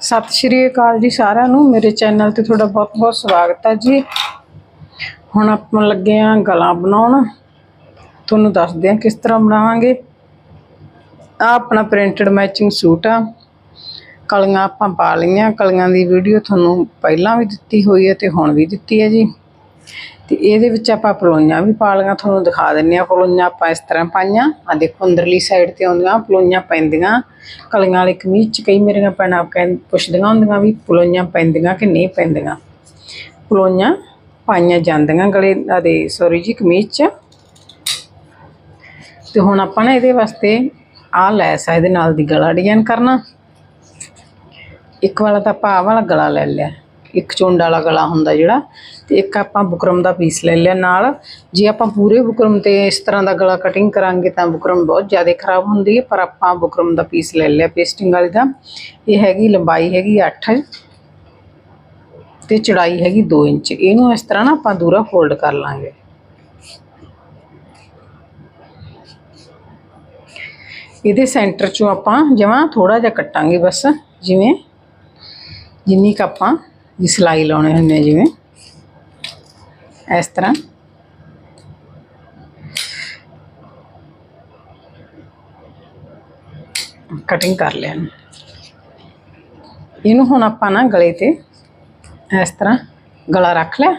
ਸਤਿ ਸ਼੍ਰੀ ਅਕਾਲ ਜੀ ਸਾਰਿਆਂ ਨੂੰ। ਮੇਰੇ ਚੈਨਲ ਤੇ ਤੁਹਾਡਾ ਬਹੁਤ-ਬਹੁਤ ਸਵਾਗਤ ਹੈ ਜੀ। ਹੁਣ ਆਪਾਂ ਲੱਗੇ ਆਂ ਗਲਾ ਬਣਾਉਣ। ਤੁਹਾਨੂੰ ਦੱਸਦੇ ਆਂ ਕਿਸ ਤਰ੍ਹਾਂ ਬਣਾਵਾਂਗੇ। ਆ ਆਪਣਾ ਪ੍ਰਿੰਟਡ ਮੈਚਿੰਗ ਸੂਟ ਆ। ਕਲੀਆਂ ਆਪਾਂ ਪਾ ਲਈਆਂ। ਕਲੀਆਂ ਦੀ ਵੀਡੀਓ ਤੁਹਾਨੂੰ ਪਹਿਲਾਂ ਵੀ ਦਿੱਤੀ ਹੋਈ ਹੈ ਤੇ ਹੁਣ ਵੀ ਦਿੱਤੀ ਹੈ ਜੀ। ਤੇ ਇਹਦੇ ਵਿੱਚ ਆਪਾਂ ਪਲੋਈਆਂ ਵੀ ਪਾ ਲਈਆਂ, ਤੁਹਾਨੂੰ ਦਿਖਾ ਦਿੰਨੇ ਆ ਪਲੋਈਆਂ ਆਪਾਂ ਇਸ ਤਰ੍ਹਾਂ ਪਾਈਆਂ। ਆ ਦੇਖੋ, ਅੰਦਰਲੀ ਸਾਈਡ ਤੇ ਆਉਂਦੀਆਂ, ਪਲੋਈਆਂ ਪੈਂਦੀਆਂ। ਕਲੀਆਂ ਵਾਲੇ ਕਮੀਜ਼ ਚ ਕਈ ਮੇਰੀਆਂ ਭੈਣਾਂ ਕਹਿੰ, ਪੁੱਛਦੀਆਂ ਹੁੰਦੀਆਂ ਵੀ ਪਲੋਈਆਂ ਪੈਂਦੀਆਂ ਕਿ ਨਹੀਂ ਪੈਂਦੀਆਂ। ਪਲੋਈਆਂ ਪਾਈਆਂ ਜਾਂਦੀਆਂ ਗਲੇ ਦੇ ਸੌਰੀ ਜੀ, ਕਮੀਜ਼ ਚ। ਤੇ ਹੁਣ ਆਪਾਂ ਨਾ ਇਹਦੇ ਵਾਸਤੇ ਆ ਲੈਸ ਆ ਇਹਦੇ ਨਾਲ ਦੀ ਗਲਾ ਡਿਜ਼ਾਈਨ ਕਰਨਾ। ਇੱਕ ਵਾਲਾ ਤਾਂ ਆਪਾਂ ਆਹ ਵਾਲਾ ਗਲਾ ਲੈ ਲਿਆ। ਇੱਕ ਚੁੰਡ ਵਾਲਾ ਗਲਾ ਹੁੰਦਾ ਜਿਹੜਾ, ਤੇ ਇੱਕ ਆਪਾਂ ਬੁਕਰਮ ਦਾ ਪੀਸ ਲੈ ਲਿਆ ਨਾਲ। ਜੇ ਆਪਾਂ ਪੂਰੇ ਬੁਕਰਮ ਤੇ ਇਸ ਤਰ੍ਹਾਂ ਦਾ ਗਲਾ ਕਟਿੰਗ ਕਰਾਂਗੇ ਤਾਂ ਬੁਕਰਮ ਬਹੁਤ ਜ਼ਿਆਦਾ ਖਰਾਬ ਹੁੰਦੀ ਹੈ, ਪਰ ਆਪਾਂ ਬੁਕਰਮ ਦਾ ਪੀਸ ਲੈ ਲਿਆ ਪੇਸਟਿੰਗ ਵਾਲੀ ਦਾ। ਇਹ ਹੈਗੀ ਲੰਬਾਈ ਹੈਗੀ 8 ਤੇ ਚੜਾਈ ਹੈਗੀ 2 ਇੰਚ। ਇਹਨੂੰ ਇਸ ਤਰ੍ਹਾਂ ਨਾ ਆਪਾਂ ਦੂਰਾ ਫੋਲਡ ਕਰ ਲਾਂਗੇ। ਇਹਦੇ ਸੈਂਟਰ ਚੋਂ ਆਪਾਂ ਜਮਾਂ ਥੋੜਾ ਜਿਹਾ ਕੱਟਾਂਗੇ ਬਸ, ਜਿਵੇਂ ਜਿੰਨੀ ਕੁ ਆਪਾਂ ਦੀ ਸਿਲਾਈ ਲਾਉਣੇ ਹੁੰਦੇ ਜਿਵੇਂ। ਇਸ ਤਰ੍ਹਾਂ। ਕਟਿੰਗ ਕਰ ਲਿਆ ਇਹਨੂੰ। ਹੁਣ ਆਪਾਂ ਨਾ ਗਲੇ ਤੇ ਇਸ ਤਰ੍ਹਾਂ ਗਲਾ ਰੱਖ ਲਿਆ।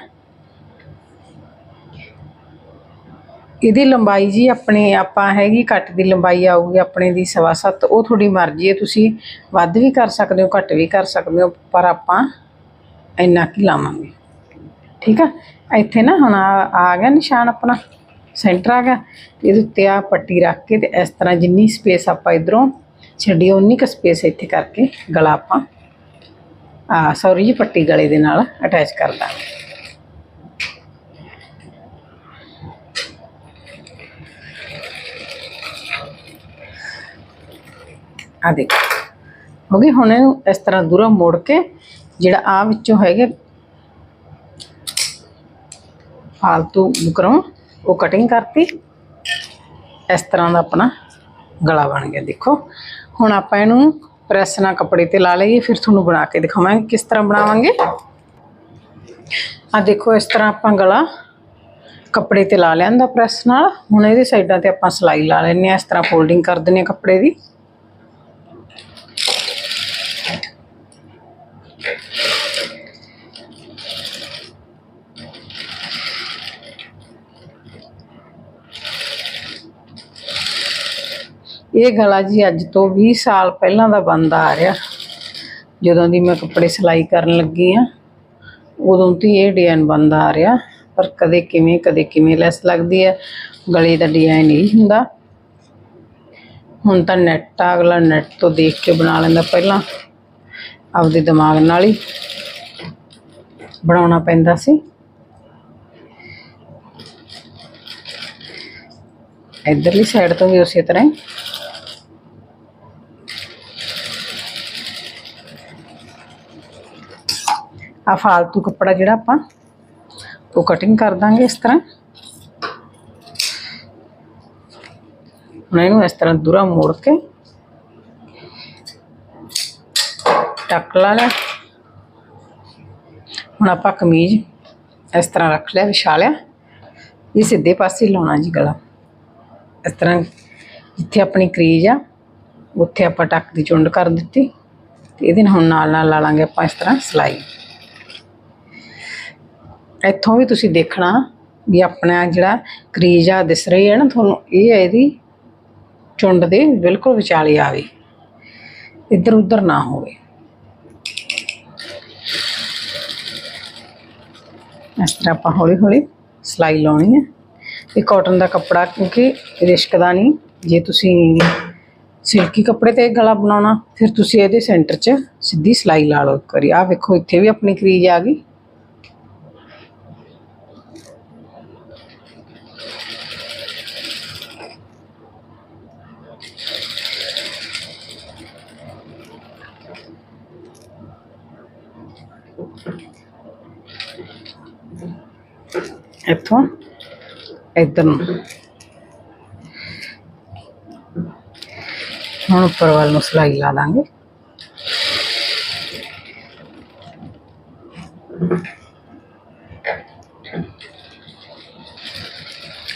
ਇਹਦੀ ਲੰਬਾਈ ਜੀ ਆਪਣੇ, ਆਪਾਂ ਹੈਗੀ ਕੱਟ ਦੀ ਲੰਬਾਈ ਆਊਗੀ ਆਪਣੇ ਦੀ ਸਵਾ ਸੱਤ, ਉਹ ਤੁਹਾਡੀ ਮਰਜ਼ੀ ਹੈ। ਤੁਸੀਂ ਵੱਧ ਵੀ ਕਰ ਸਕਦੇ ਹੋ, ਘੱਟ ਵੀ ਕਰ ਸਕਦੇ ਹੋ, ਪਰ ਆਪਾਂ ਇੰਨਾ ਕੀ ਲਾਵਾਂਗੇ? ਠੀਕ ਆ? ਇੱਥੇ ਨਾ ਹੁਣ ਆ ਆ ਗਿਆ ਨਿਸ਼ਾਨ ਆਪਣਾ। ਸੈਂਟਰ ਆ ਗਿਆ। ਤੇ ਇਹਦੇ ਉੱਤੇ ਆ ਪੱਟੀ ਰੱਖ ਕੇ ਤੇ ਇਸ ਤਰ੍ਹਾਂ ਜਿੰਨੀ ਸਪੇਸ ਆਪਾਂ ਇਧਰੋਂ ਛੱਡੀ ਉਨੀ ਕੁ ਸਪੇਸ ਇੱਥੇ ਕਰਕੇ ਗਲਾ ਆਪਾਂ, ਆ ਸੌਰੀ ਜੀ, ਪੱਟੀ ਗਲੇ ਦੇ ਨਾਲ ਅਟੈਚ ਕਰ ਦਾਂਗੇ। ਆ ਦੇਖ। ਹੋ ਗਈ, ਹੁਣ ਇਹਨੂੰ ਇਸ ਤਰ੍ਹਾਂ ਦੂਰੋਂ ਮੋੜ ਕੇ ਜਿਹੜਾ ਆ ਵਿੱਚੋਂ ਹੈਗਾ, ਫਾਲਤੂ ਬੁਕਰੋਂ ਉਹ ਕਟਿੰਗ ਕਰਤੀ। ਇਸ ਤਰ੍ਹਾਂ ਦਾ ਆਪਣਾ ਗਲਾ ਬਣ ਗਿਆ, ਦੇਖੋ। ਹੁਣ ਆਪਾਂ ਇਹਨੂੰ ਪ੍ਰੈਸ ਨਾਲ ਕੱਪੜੇ ਤੇ ਲਾ ਲਈਏ, ਫਿਰ ਤੁਹਾਨੂੰ ਬਣਾ ਕੇ ਦਿਖਾਵਾਂਗੇ ਕਿਸ ਤਰ੍ਹਾਂ ਬਣਾਵਾਂਗੇ। ਆ ਦੇਖੋ, ਇਸ ਤਰ੍ਹਾਂ ਆਪਾਂ ਗਲਾ ਕੱਪੜੇ ਤੇ ਲਾ ਲਿਆਂਦਾ ਪ੍ਰੈਸ ਨਾਲ। ਹੁਣ ਇਹਦੇ ਸਾਈਡਾਂ ਤੇ ਆਪਾਂ ਸਲਾਈ ਲਾ ਲੈਣੇ ਆ ਇਸ ਤਰ੍ਹਾਂ ਫੋਲਡਿੰਗ ਕਰ ਦਿੰਨੇ ਆ ਕੱਪੜੇ ਦੀ। ਇਹ ਗਲਾ ਜੀ ਅੱਜ ਤੋਂ 20 ਸਾਲ ਪਹਿਲਾਂ ਦਾ ਬੰਦਾ ਆ ਰਿਹਾ। ਜਦੋਂ ਦੀ ਮੈਂ ਕੱਪੜੇ ਸਿਲਾਈ ਕਰਨ ਲੱਗੀ ਆ, ਉਦੋਂ ਤੋਂ ਇਹ ਡਿਜ਼ਾਈਨ ਬੰਦਾ ਆ ਰਿਹਾ। ਪਰ ਕਦੇ ਕਿਵੇਂ ਕਦੇ ਕਿਵੇਂ ਲੈਸ ਲੱਗਦੀ ਹੈ, ਗਲੇ ਦਾ ਡਿਜ਼ਾਈਨ ਇਹ ਹੁੰਦਾ। ਹੁਣ ਤਾਂ ਨੈਟ ਆ, ਅਗਲਾ ਨੈਟ ਤੋਂ ਦੇਖ ਕੇ ਬਣਾ ਲੈਂਦਾ ਪਹਿਲਾਂ। ਆਪਦੇ ਦਿਮਾਗ ਨਾਲ ਹੀ ਬਣਾਉਣਾ ਪੈਂਦਾ ਸੀ। ਇਧਰਲੀ ਸਾਈਡ ਤੋਂ ਵੀ ਉਸੇ ਤਰ੍ਹਾਂ ਆ ਫਾਲਤੂ ਕੱਪੜਾ ਜਿਹੜਾ ਆਪਾਂ ਉਹ ਕਟਿੰਗ ਕਰ ਦਾਂਗੇ ਇਸ ਤਰ੍ਹਾਂ। ਹੁਣ ਇਹਨੂੰ ਇਸ ਤਰ੍ਹਾਂ ਦੂਰਾ ਮੋੜ ਕੇ ਟੱਕ ਲਾ ਲਿਆ। ਹੁਣ ਆਪਾਂ ਕਮੀਜ਼ ਇਸ ਤਰ੍ਹਾਂ ਰੱਖ ਲਿਆ, ਵਿਛਾ ਲਿਆ। ਇਹ ਸਿੱਧੇ ਪਾਸੇ ਲਾਉਣਾ ਜੀ ਗਲਾ। ਇਸ ਤਰ੍ਹਾਂ ਜਿੱਥੇ ਆਪਣੀ ਕਰੀਜ ਆ, ਉੱਥੇ ਆਪਾਂ ਟੱਕ ਦੀ ਚੁੰਡ ਕਰ ਦਿੱਤੀ ਤੇ ਇਹਦੇ ਨਾਲ ਹੁਣ ਨਾਲ ਨਾਲ ਲਾ ਲਾਂਗੇ ਆਪਾਂ ਇਸ ਤਰ੍ਹਾਂ ਸਿਲਾਈ। ਇੱਥੋਂ ਵੀ ਤੁਸੀਂ ਦੇਖਣਾ ਵੀ ਆਪਣਾ ਜਿਹੜਾ ਕਰੀਜ ਆ ਦਿਸ ਰਹੀ ਹੈ ਨਾ, ਤੁਹਾਨੂੰ ਇਹ ਹੈ ਇਹਦੀ ਚੁੰਡ ਦੇ ਬਿਲਕੁਲ ਵਿਚਾਲੇ ਆਵੇ ਇੱਧਰ ਉੱਧਰ ਨਾ ਹੋਵੇ। ਇਸ ਤਰ੍ਹਾਂ ਆਪਾਂ ਹੌਲੀ ਹੌਲੀ ਸਿਲਾਈ ਲਾਉਣੀ ਹੈ। ਇਹ ਕਾਟਨ ਦਾ ਕੱਪੜਾ ਕਿਉਂਕਿ ਰਿਸ਼ਕਦਾ ਨਹੀਂ, ਜੇ ਤੁਸੀਂ ਸਿਲਕੀ ਕੱਪੜੇ ਤੇ ਗਲਾ ਬਣਾਉਣਾ, ਫਿਰ ਤੁਸੀਂ ਇਹਦੇ ਸੈਂਟਰ 'ਚ ਸਿੱਧੀ ਸਿਲਾਈ ਲਾ ਲਓ ਕਰੀ ਵਾਰੀ। ਆਹ ਵੇਖੋ, ਇੱਥੇ ਵੀ ਆਪਣੀ ਕਰੀਜ ਆ ਗਈ। एकदम हम उपर वाल सिलाई ला देंगे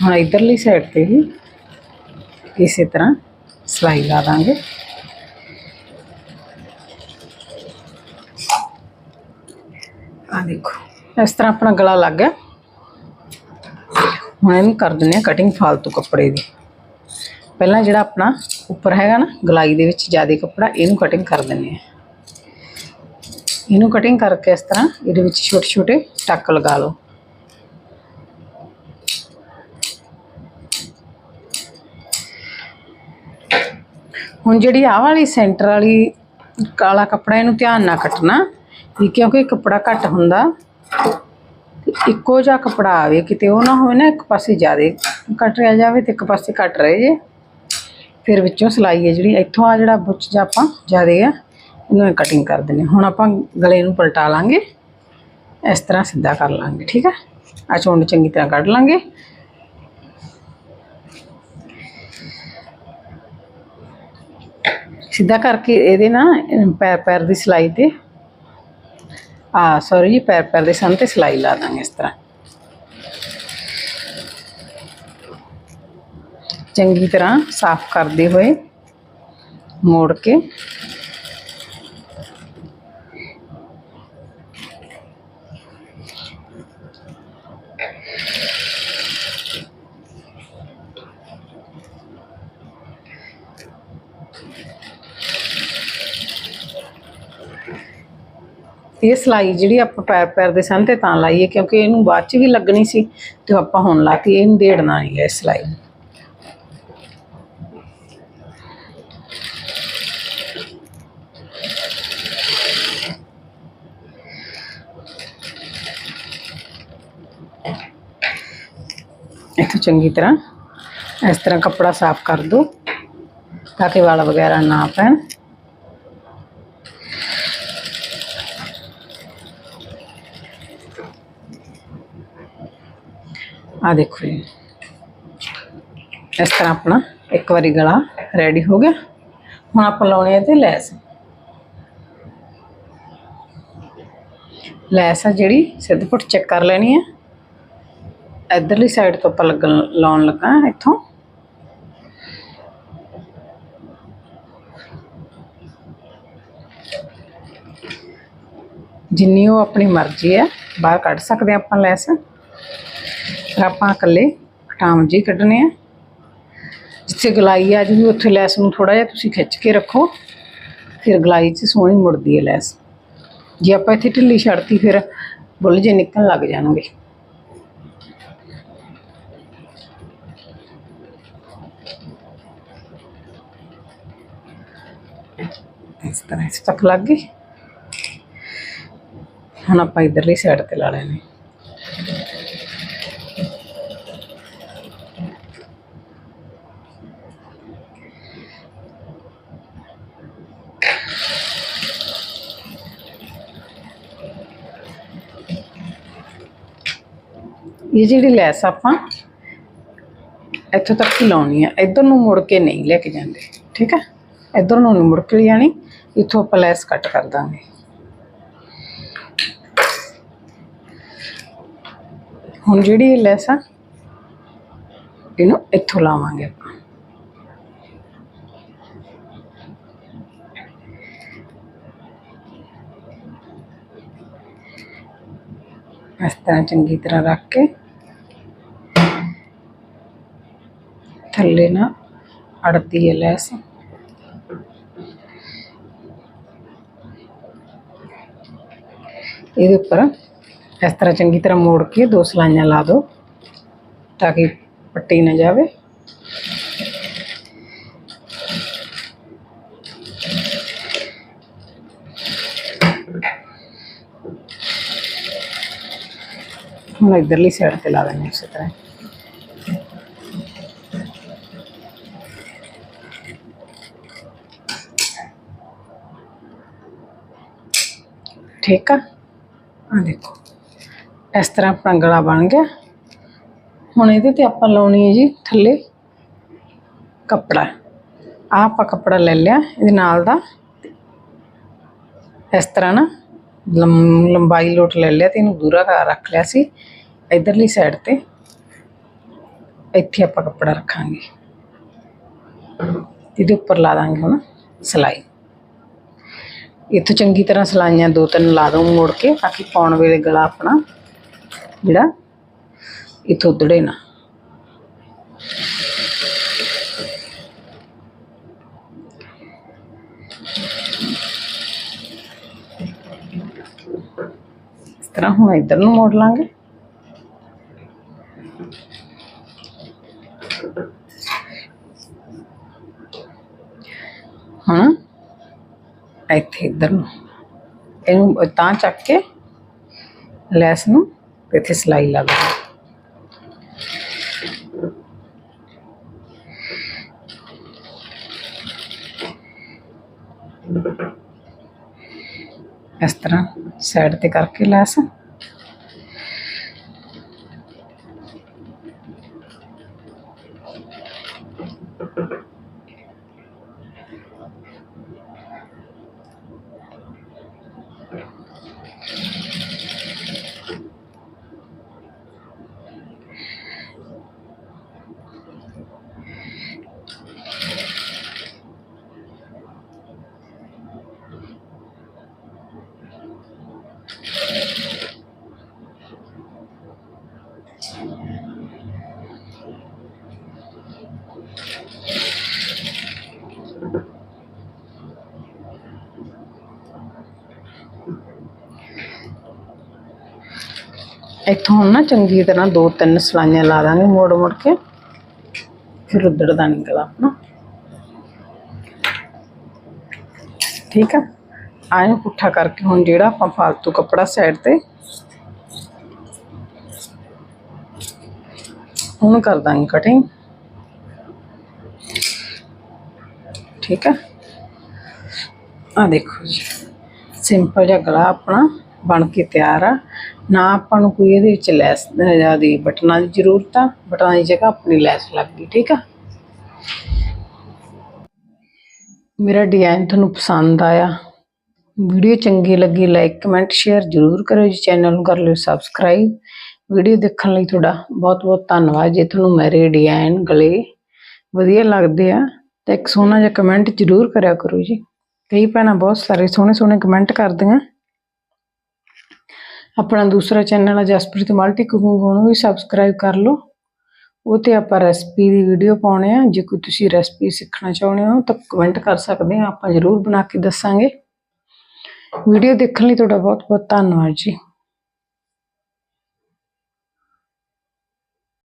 हाँ इधरली साइड पे ही इस तरह सिलाई ला देंगे हाँ देखो इस तरह अपना गला लग गया ਹੁਣ ਇਹਨੂੰ ਕਰ ਦਿੰਦੇ ਆ ਕਟਿੰਗ ਫਾਲਤੂ ਕੱਪੜੇ ਦੀ। ਪਹਿਲਾਂ ਜਿਹੜਾ ਆਪਣਾ ਉੱਪਰ ਹੈਗਾ ਨਾ, ਗਲਾਈ ਦੇ ਵਿੱਚ ਜ਼ਿਆਦਾ ਕੱਪੜਾ, ਇਹਨੂੰ ਕਟਿੰਗ ਕਰ ਦਿੰਦੇ ਆ ਇਹਨੂੰ ਕਟਿੰਗ ਕਰਕੇ ਇਸ ਤਰ੍ਹਾਂ ਇਹਦੇ ਵਿੱਚ ਛੋਟੇ ਛੋਟੇ ਟੱਕ ਲਗਾ ਲਓ। ਹੁਣ ਜਿਹੜੀ ਆਹ ਵਾਲੀ ਸੈਂਟਰ ਵਾਲੀ ਕਾਲਾ ਕੱਪੜਾ, ਇਹਨੂੰ ਧਿਆਨ ਨਾਲ ਕੱਟਣਾ ਕਿਉਂਕਿ ਕੱਪੜਾ ਘੱਟ ਹੁੰਦਾ। ਇੱਕੋ ਜਿਹਾ ਕੱਪੜਾ ਆਵੇ, ਕਿਤੇ ਉਹ ਨਾ ਹੋਵੇ ਨਾ ਇੱਕ ਪਾਸੇ ਜ਼ਿਆਦਾ ਕੱਟ ਰਿਹਾ ਜਾਵੇ ਤੇ ਇੱਕ ਪਾਸੇ ਕੱਟ ਰਹੇ ਜੇ। ਫਿਰ ਵਿੱਚੋਂ ਸਿਲਾਈ ਹੈ ਜਿਹੜੀ, ਇੱਥੋਂ ਆ ਜਿਹੜਾ ਬੁੱਚ ਜਾਂ ਆਪਾਂ ਜ਼ਿਆਦਾ ਆ ਇਹਨੂੰ ਕਟਿੰਗ ਕਰ ਦਿੰਦੇ ਹੁਣ ਆਪਾਂ ਗਲੇ ਨੂੰ ਪਲਟਾ ਲਾਂਗੇ, ਇਸ ਤਰ੍ਹਾਂ ਸਿੱਧਾ ਕਰ ਲਾਂਗੇ, ਠੀਕ ਹੈ? ਆ ਚੋਂਡ ਚੰਗੀ ਤਰ੍ਹਾਂ ਕੱਢ ਲਾਂਗੇ। ਸਿੱਧਾ ਕਰਕੇ ਇਹਦੇ ਨਾ ਪੈਰ ਪੈਰ ਦੀ ਸਿਲਾਈ ਤੇ ਆ ਸੌਰੀ ਜੀ ਪੈਰ ਪੈਰ ਦੇ ਸੰਨ ਤੇ ਸਿਲਾਈ ਲਾ ਦਾਂਗੇ ਇਸ ਤਰ੍ਹਾਂ ਚੰਗੀ ਤਰ੍ਹਾਂ ਸਾਫ਼ ਕਰਦੇ ਹੋਏ ਮੋੜ ਕੇ ਇਹ ਸਿਲਾਈ ਜਿਹੜੀ ਆਪਾਂ ਪੈਰ ਪੈਰ ਦੇ ਸੰਨ ਤੇ ਤਾਂ ਲਾਈਏ, ਕਿਉਂਕਿ ਇਹਨੂੰ ਬਾਅਦ ਚ ਵੀ ਲੱਗਣੀ ਸੀ ਤੇ ਆਪਾਂ ਹੁਣ ਲਾ ਕੇ ਇਹਨੂੰ ਢੇੜਨਾ ਨਹੀਂ ਹੈ ਸਿਲਾਈ ਨੂੰ। ਇੱਥੋਂ ਚੰਗੀ ਤਰ੍ਹਾਂ ਇਸ ਤਰ੍ਹਾਂ ਕੱਪੜਾ ਸਾਫ਼ ਕਰ ਦੋ, ਤਾਂ ਕਿ ਵਾਲ ਵਗੈਰਾ ਨਾ ਪੈਣ ਆ ਦੇਖੋ ਜੀ। ਇਸ ਤਰ੍ਹਾਂ ਆਪਣਾ ਇੱਕ ਵਾਰੀ ਗਲਾ ਰੈਡੀ ਹੋ ਗਿਆ। ਹੁਣ ਆਪਾਂ ਲਾਉਣੇ ਆ ਤੇ ਲੈਸ। ਲੈਸ ਆ ਜਿਹੜੀ ਸਿੱਧ ਪੁੱਟ ਚੈੱਕ ਕਰ ਲੈਣੀ ਹੈ ਇਧਰਲੀ ਸਾਈਡ ਤੋਂ ਆਪਾਂ ਲੱਗਣ, ਲਾਉਣ ਲੱਗਾ ਇੱਥੋਂ। ਜਿੰਨੀ ਉਹ ਆਪਣੀ ਮਰਜ਼ੀ ਹੈ ਬਾਹਰ ਕੱਢ ਸਕਦੇ ਹਾਂ ਆਪਾਂ ਲੈਸ। ਫਿਰ ਆਪਾਂ ਇਕੱਲੇ ਕਟਾਮ ਜੀ ਕੱਢਣੇ ਆ। ਜਿੱਥੇ ਗਲਾਈ ਆ ਜੀ ਉੱਥੇ ਲੈਸ ਨੂੰ ਥੋੜਾ ਜਿਹਾ ਤੁਸੀਂ ਖਿੱਚ ਕੇ ਰੱਖੋ। ਫਿਰ ਗਲਾਈ 'ਚ ਸੋਹਣੀ ਮੁੜਦੀ ਹੈ ਲੈਸ। ਜੇ ਆਪਾਂ ਇੱਥੇ ਢਿੱਲੀ ਛੱਡਤੀ, ਫਿਰ ਬੁੱਲ ਜੇ ਨਿਕਲਣ ਲੱਗ ਜਾਣਗੇ। ਇਸ ਤਰ੍ਹਾਂ ਇਸ ਤੱਕ ਲੱਗ ਗਈ। ਹੁਣ ਆਪਾਂ ਇਧਰਲੀ ਸਾਈਡ ਤੇ ਲਾ ਲੈਣੇ ਇਹ ਜਿਹੜੀ ਲੈਸ ਆਪਾਂ ਇੱਥੋਂ ਤੱਕ ਲਾਉਣੀ ਆ, ਇੱਧਰ ਨੂੰ ਮੁੜ ਕੇ ਨਹੀਂ ਲੈ ਕੇ ਜਾਂਦੇ, ਠੀਕ ਹੈ ਇੱਧਰ ਨੂੰ ਨਹੀਂ ਮੁੜ ਕੇ ਲਿਆਣੀ ਇੱਥੋਂ ਆਪਾਂ ਲੈਸ ਕੱਟ ਕਰ ਦਾਂਗੇ। ਹੁਣ ਜਿਹੜੀ ਇਹ ਲੈਸ ਆ, ਇਹਨੂੰ ਇੱਥੋਂ ਲਾਵਾਂਗੇ ਆਪਾਂ। ਇਸ ਤਰ੍ਹਾਂ ਚੰਗੀ ਤਰ੍ਹਾਂ ਰੱਖ ਕੇ ਥੱਲੇ ਨਾ ਅੜਦੀ ਹੈ ਲੈਸ ਇਹਦੇ ਉੱਪਰ ਇਸ ਤਰ੍ਹਾਂ ਚੰਗੀ ਤਰ੍ਹਾਂ ਮੋੜ ਕੇ ਦੋ ਸਲਾਈਆਂ ਲਾ ਦਿਓ ਤਾਂ ਕਿ ਪੱਟੀ ਨਾ ਜਾਵੇ ਹੁਣ ਇਧਰਲੀ ਸਾਈਡ ਤੇ ਲਾ ਦੇਣੀ ਇਸੇ ਤਰ੍ਹਾਂ ਠੀਕ ਆ ਆ ਦੇਖੋ ਇਸ ਤਰ੍ਹਾਂ ਆਪਣਾ ਗਲਾ ਬਣ ਗਿਆ ਹੁਣ ਇਹਦੇ ਤੇ ਆਪਾਂ ਲਾਉਣੀ ਹੈ ਜੀ ਥੱਲੇ ਕੱਪੜਾ ਆ ਆਪਾਂ ਕੱਪੜਾ ਲੈ ਲਿਆ ਇਹਦੇ ਨਾਲ ਦਾ ਇਸ ਤਰ੍ਹਾਂ ਨਾ ਲੰਮ- ਲੰਬਾਈ ਲੋਟ ਲੈ ਲਿਆ ਤੇ ਇਹਨੂੰ ਦੂਰਾ ਕਰ ਰੱਖ ਲਿਆ ਸੀ ਇਧਰਲੀ ਸਾਈਡ ਤੇ ਇੱਥੇ ਆਪਾਂ ਕੱਪੜਾ ਰੱਖਾਂਗੇ ਇਹਦੇ ਉੱਪਰ ਲਾ ਦਾਂਗੇ ਹੁਣ ਸਲਾਈ ਇੱਥੋਂ ਚੰਗੀ ਤਰ੍ਹਾਂ ਸਲਾਈਆਂ ਦੋ ਤਿੰਨ ਲਾ ਦਊਂ ਮੋੜ ਕੇ ਤਾਂ ਕਿ ਪਾਉਣ ਵੇਲੇ ਗਲਾ ਆਪਣਾ ਜਿਹੜਾ ਇੱਥੋਂ ਉਧੜੇ ਨਾ ਇਸ ਤਰ੍ਹਾਂ ਹੁਣ ਇੱਧਰ ਨੂੰ ਮੋੜ ਲਾਂਗੇ ਹੁਣ ਇੱਥੇ ਇੱਧਰ ਨੂੰ। ਇਹਨੂੰ ਤਾਂ ਚੱਕ ਕੇ ਲੈਸ ਨੂੰ ਇੱਥੇ ਸਲਾਈ ਲਾ ਦੋ। ਇਸ ਤਰ੍ਹਾਂ ਸਾਈਡ ਤੇ ਕਰਕੇ ਲੈਸ। ਇੱਥੋਂ ਹੁਣ ਨਾ ਚੰਗੀ ਤਰ੍ਹਾਂ ਦੋ ਤਿੰਨ ਸਲਾਈਆਂ ਲਾ ਦਾਂਗੇ ਮੋੜ ਮੋੜ ਕੇ, ਫਿਰ ਉੱਧਰ ਉਧੜਦਾ ਨਿਕਲ ਆਪਣਾ। ਠੀਕ ਆ? ਆਏ ਪੁੱਠਾ ਕਰਕੇ ਹੁਣ ਜਿਹੜਾ ਆਪਾਂ ਫਾਲਤੂ ਕੱਪੜਾ ਸਾਈਡ ਤੇ, ਹੁਣ ਕਰ ਦਾਂਗੇ ਕਟਿੰਗ ਠੀਕ ਆ? ਆ ਦੇਖੋ ਜੀ ਸਿੰਪਲ ਜਿਹਾ ਗਲਾ ਆਪਣਾ ਬਣ ਕੇ ਤਿਆਰ ਆ। ਨਾ ਆਪਾਂ ਨੂੰ ਕੋਈ ਇਹਦੇ ਵਿੱਚ ਲੈਸ ਜਿਆਦੀ ਬਟਨਾਂ ਦੀ ਜ਼ਰੂਰਤ ਆ, ਬਟਨਾਂ ਦੀ ਜਗ੍ਹਾ ਆਪਣੀ ਲੈਸ ਲੱਗ ਗਈ, ਠੀਕ ਆ? ਮੇਰਾ ਡਿਜ਼ਾਈਨ ਤੁਹਾਨੂੰ ਪਸੰਦ ਆਇਆ। ਵੀਡੀਓ ਚੰਗੀ ਲੱਗੀ ਲਾਈਕ ਕਮੈਂਟ ਸ਼ੇਅਰ ਜ਼ਰੂਰ ਕਰਿਓ ਜੀ ਚੈਨਲ ਨੂੰ ਕਰ ਲਿਓ ਸਬਸਕ੍ਰਾਈਬ ਵੀਡੀਓ ਦੇਖਣ ਲਈ ਤੁਹਾਡਾ ਬਹੁਤ ਬਹੁਤ ਧੰਨਵਾਦ ਜੇ, ਤੁਹਾਨੂੰ ਮੇਰੇ ਡਿਜ਼ਾਈਨ ਗਲੇ ਵਧੀਆ ਲੱਗਦੇ ਆ, ਤਾਂ ਇੱਕ ਸੋਹਣਾ ਜਿਹਾ ਕਮੈਂਟ ਜ਼ਰੂਰ ਕਰਿਆ ਕਰੋ ਜੀ। ਕਈ ਭੈਣਾਂ ਬਹੁਤ ਸਾਰੇ ਸੋਹਣੇ ਸੋਹਣੇ ਕਮੈਂਟ ਕਰਦੀਆਂ। ਆਪਣਾ ਦੂਸਰਾ ਚੈਨਲ ਹੈ ਜਸਪ੍ਰੀਤ ਮਲਟੀ ਕੁਕਿੰਗ ਉਹਨੂੰ ਵੀ ਸਬਸਕ੍ਰਾਈਬ ਕਰ ਲਓ। ਉਹ ਤੇ ਆਪਾਂ ਰੈਸਪੀ ਦੀ ਵੀਡੀਓ ਪਾਉਣੇ ਆ। ਜੇ ਕੋਈ ਤੁਸੀਂ ਰੈਸਪੀ ਸਿੱਖਣਾ ਚਾਹੁੰਦੇ ਹੋ ਤਾਂ ਕਮੈਂਟ ਕਰ ਸਕਦੇ ਆ। ਆਪਾਂ ਜ਼ਰੂਰ ਬਣਾ ਕੇ ਦੱਸਾਂਗੇ। ਵੀਡੀਓ ਦੇਖਣ ਲਈ ਤੁਹਾਡਾ ਬਹੁਤ ਬਹੁਤ ਧੰਨਵਾਦ ਜੀ।